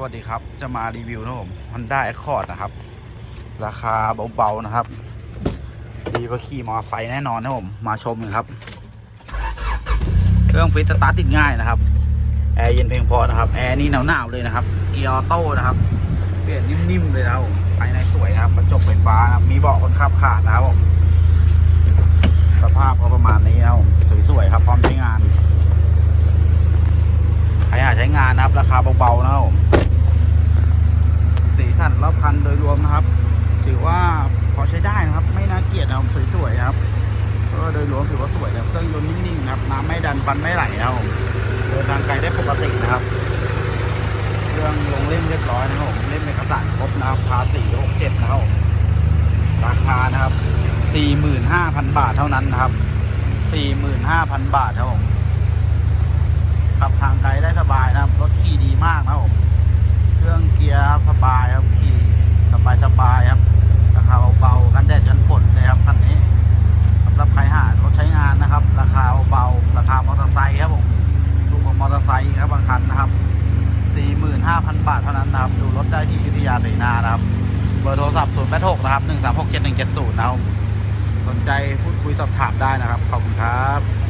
สวัสดีครับ จะมารีวิวนะผม Honda Accord นะครับ ราคาเบาๆนะครับ ดีกว่าขี่มอไซค์แน่นอนนะผม มาชมกันครับ เครื่องฟิตสตาร์ทติดง่ายนะครับ แอร์เย็นเพียงพอนะครับ แอร์นี่หนาวๆเลยนะครับ เกียร์ออโต้นะครับ เปลี่ยนนิ่มๆเลยนะครับภายในสวยนะครับกระจกไฟฟ้านะมีเบาะคนขับขาดนะครับผม สภาพก็ประมาณนี้นะผมสวยๆครับพร้อมใช้งาน ใครหาใช้งานนะครับ ราคาเบาๆนะครับผมสีสันรอบ คันโดยรวมนะครับ ถือว่าพอใช้ได้นะครับ ไม่น่าเกลียดนะครับสวยๆครับก็โดยรวมถือว่าสวยนะครับเครื่องยนต์นิ่งๆนะครับน้ำไม่ดันฟันไม่ไหลนะครับเดินทางไกลได้ปกตินะครับ เครื่องลงเล่มเรียบร้อยนะครับผมเล่มเอกสารครบนะครับภาษีหกเจ็ดนะครับราคานะครับสี่หมื่นห้าพันบาทเท่านั้นนะครับสี่หมื่นห้าพันบาทครับผม บาทเท่านั้นนะครับ ดูรถได้ที่ยุธยาเสนานะครับ เบอร์โทรศัพท์ 086 นะครับ 1367170 นะครับ สนใจพูดคุยสอบถามได้นะครับ ขอบคุณครับ